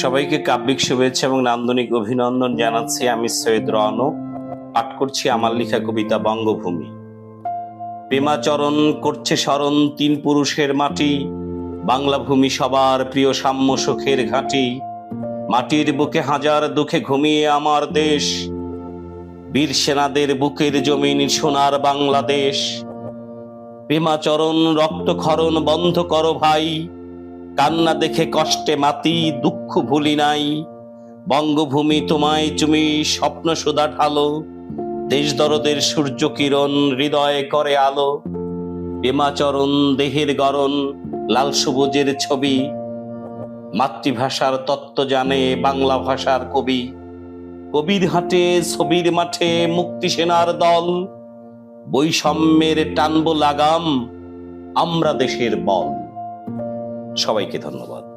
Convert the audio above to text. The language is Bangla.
সবাইকে কাব্যিক শুভেচ্ছা এবং নান্দনিক অভিনন্দন জানাচ্ছি আমি সৈয়দ রনক পাঠ করছি আমার লেখা কবিতা বঙ্গভূমি। প্রেমাচরণ করছে স্মরণ তিন পুরুষের মাটি, বাংলা ভূমি সবার প্রিয় সাম্য সুখের ঘাঁটি। মাটির বুকে হাজার দুঃখে ঘুমিয়ে আমার দেশ, বীর সেনাদের বুকের জমিন সোনার বাংলাদেশ। প্রেমাচরণ রক্তক্ষরণ বন্ধ করো ভাই কান্না দেখে কষ্টে মাতি, দুঃখ ভুলি নাই। বঙ্গভূমি তোমায় তুমি স্বপ্ন সুদা ঢালো। দেশ দরদের সূর্য কিরণ হৃদয়ে করে আলো। প্রেমাচরণ, দেহের গরণ, লাল সবুজের ছবি। মাতৃভাষার তত্ত্ব জানে বাংলা ভাষার কবি। কবির হাটে, ছবির মাঠে মুক্তি সেনার দল। বৈষম্যের টানবো লাগাম আমরা দেশের বল। সবাইকে ধন্যবাদ।